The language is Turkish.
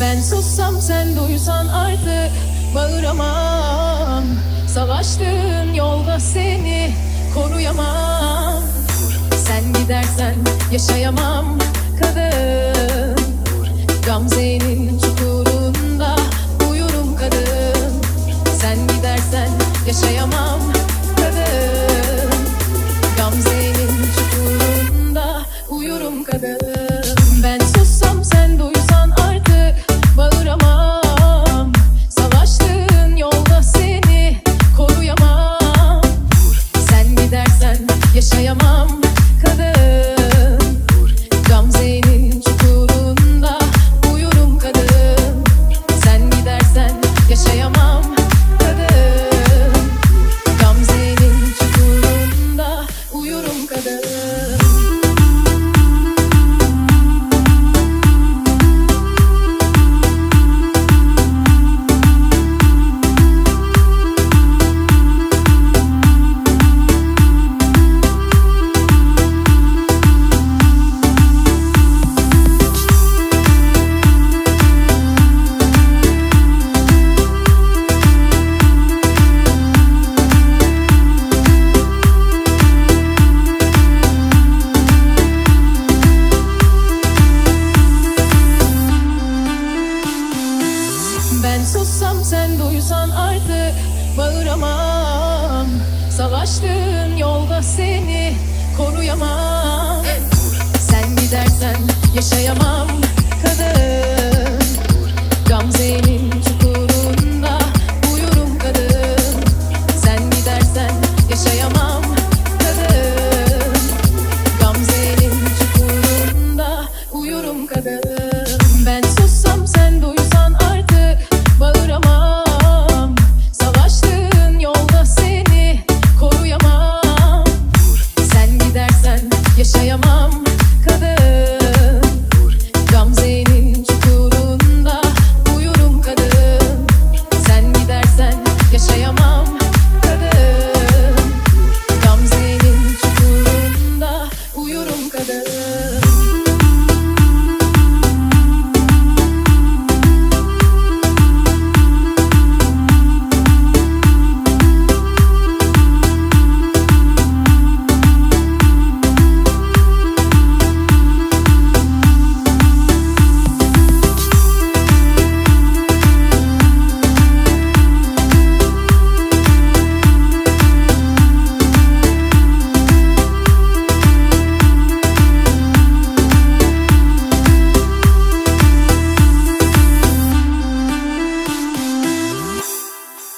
Ben sussam sen duysan artık bağıramam. Savaştığın yolda seni koruyamam. Sen gidersen yaşayamam kadın. Gamze'nin çukurunda uyurum kadın. Sen gidersen yaşayamam kadın. Gamze'nin çukurunda uyurum kadın. Ben sussam sen duysan Ben sussam sen duysan artık. Bağıramam. Savaştığın yolda seni koruyamam. Sen gidersen yaşayamam